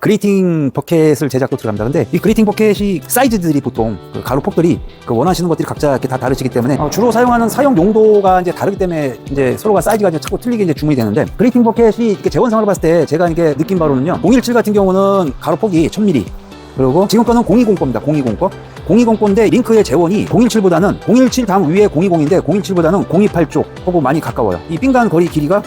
그리팅 버켓을 제작도 들어갑니다. 근데 이 그리팅 버켓이 사이즈들이 보통 그 가로 폭들이 그 원하시는 것들이 각자 이렇게 다 다르시기 때문에 어, 주로 사용하는 사용 용도가 이제 다르기 때문에 이제 서로가 사이즈가 이제 자꾸 틀리게 이제 주문이 되는데 그리팅 버켓이 이렇게 재원상으로 봤을 때 제가 이게 느낀 바로는요. 017 같은 경우는 가로 폭이 1000mm 그리고 지금 거는 020 거입니다. 020 거. 020 건데 링크의 재원이 017보다는 017 다음 위에 020인데 017보다는 028쪽 하고 많이 가까워요. 이 핀간 거리 길이가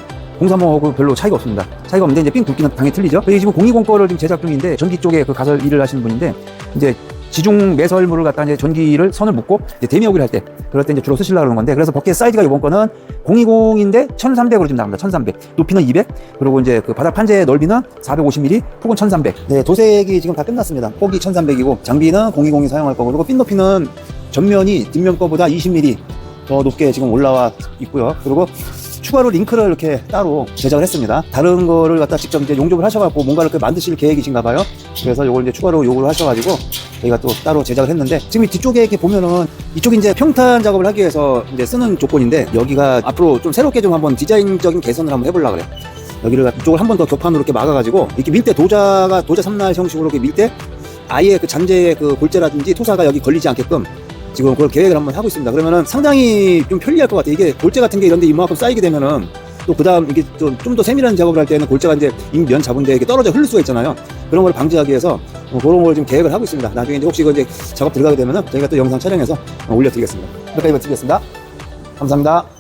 035하고 별로 차이가 없습니다. 차이가 없는데 이제 핀 굵기는 당연히 틀리죠. 그리고 지금 020 거를 지금 제작 중인데 전기 쪽에 그 가설 일을 하시는 분인데 이제 지중 매설물을 갖다 이제 전기를 선을 묶고 이제 대미역을 할때 그럴 때 이제 주로 쓰시려고 그러는 건데 그래서 버켓 사이즈가 이번 거는 020인데 1300으로 지금 나갑니다. 1300. 높이는 200. 그리고 이제 그 바닥 판재 넓이는 450mm, 폭은 1300. 네, 도색이 지금 다 끝났습니다. 폭이 1300이고 장비는 020이 사용할 거고 그리고 핀 높이는 전면이 뒷면 거보다 20mm 더 높게 지금 올라와 있고요. 그리고 추가로 링크를 이렇게 따로 제작을 했습니다. 다른 거를 갖다 직접 이제 용접을 하셔갖고 뭔가를 이렇게 만드실 계획이신가 봐요. 그래서 요걸 이제 추가로 요구를 하셔가지고 저희가 또 따로 제작을 했는데 지금 이 뒤쪽에 이렇게 보면은 이쪽이 이제 평탄 작업을 하기 위해서 이제 쓰는 조건인데 여기가 앞으로 좀 새롭게 좀 한번 디자인적인 개선을 한번 해보려고 그래요. 여기를 이쪽을 한 번 더 격판으로 이렇게 막아가지고 이렇게 밀때 도자가 도자 삼날 형식으로 이렇게 밀때 아예 그 잔재의 그 골재라든지 토사가 여기 걸리지 않게끔 지금 그걸 계획을 한번 하고 있습니다. 그러면은 상당히 좀 편리할 것 같아요. 이게 골재 같은 게 이런데 이만큼 쌓이게 되면은 또 그다음 이게 좀 좀 더 세밀한 작업을 할 때는 골재가 이제 이미 면 잡은 데 이렇게 떨어져 흐를 수가 있잖아요. 그런 걸 방지하기 위해서 어, 그런 걸 지금 계획을 하고 있습니다. 나중에 이제 혹시 이거 이제 작업 들어가게 되면은 저희가 또 영상 촬영해서 어, 올려드리겠습니다. 여기까지 드리겠습니다. 감사합니다.